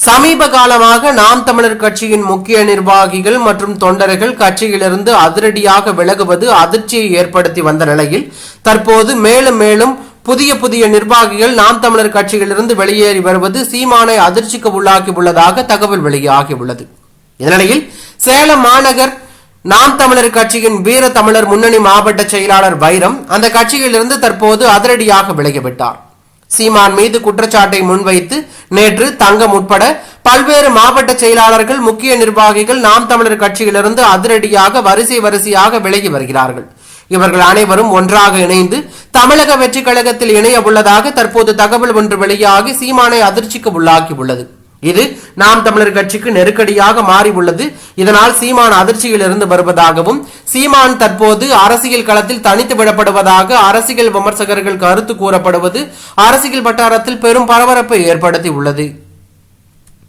சமீப காலமாக நாம் தமிழர் கட்சியின் முக்கிய நிர்வாகிகள் மற்றும் தொண்டர்கள் கட்சியிலிருந்து அதிரடியாக விலகுவது அதிர்ச்சியை ஏற்படுத்தி வந்த நிலையில் தற்போது மேலும் மேலும் புதிய புதிய நிர்வாகிகள் நாம் தமிழர் கட்சியிலிருந்து வெளியேறி வருவது சீமானை அதிர்ச்சிக்கு உள்ளாக்கியுள்ளதாக தகவல் வெளியாகியுள்ளது இதனிடையில் சேலம் மாநகர் நாம் தமிழர் கட்சியின் வீர தமிழர் முன்னணி மாவட்ட செயலாளர் வைரம் அந்த கட்சியிலிருந்து தற்போது அதிரடியாக விலகிவிட்டார். சீமான் மீது குற்றச்சாட்டை முன்வைத்து நேற்று தங்கம் உட்பட பல்வேறு மாவட்ட செயலாளர்கள் முக்கிய நிர்வாகிகள் நாம் தமிழர் கட்சியிலிருந்து அதிரடியாக வரிசை வரிசையாக விலகி வருகிறார்கள். இவர்கள் அனைவரும் ஒன்றாக இணைந்து தமிழக வெற்றி கழகத்தில் இணைய உள்ளதாக தற்போது தகவல் ஒன்று வெளியாகி சீமானை அதிர்ச்சிக்கு உள்ளாக்கி உள்ளது. இது நாம் தமிழர் கட்சிக்கு நெருக்கடியாக மாறி உள்ளது இதனால் சீமான் அதிர்ச்சியில் இருந்து வருவதாகவும் சீமான் தற்போது அரசியல் களத்தில் தனித்து விடப்படுவதாக அரசியல் விமர்சகர்கள் கருத்து கூறப்படுவது அரசியல் வட்டாரத்தில் பெரும் பரபரப்பை ஏற்படுத்தி உள்ளது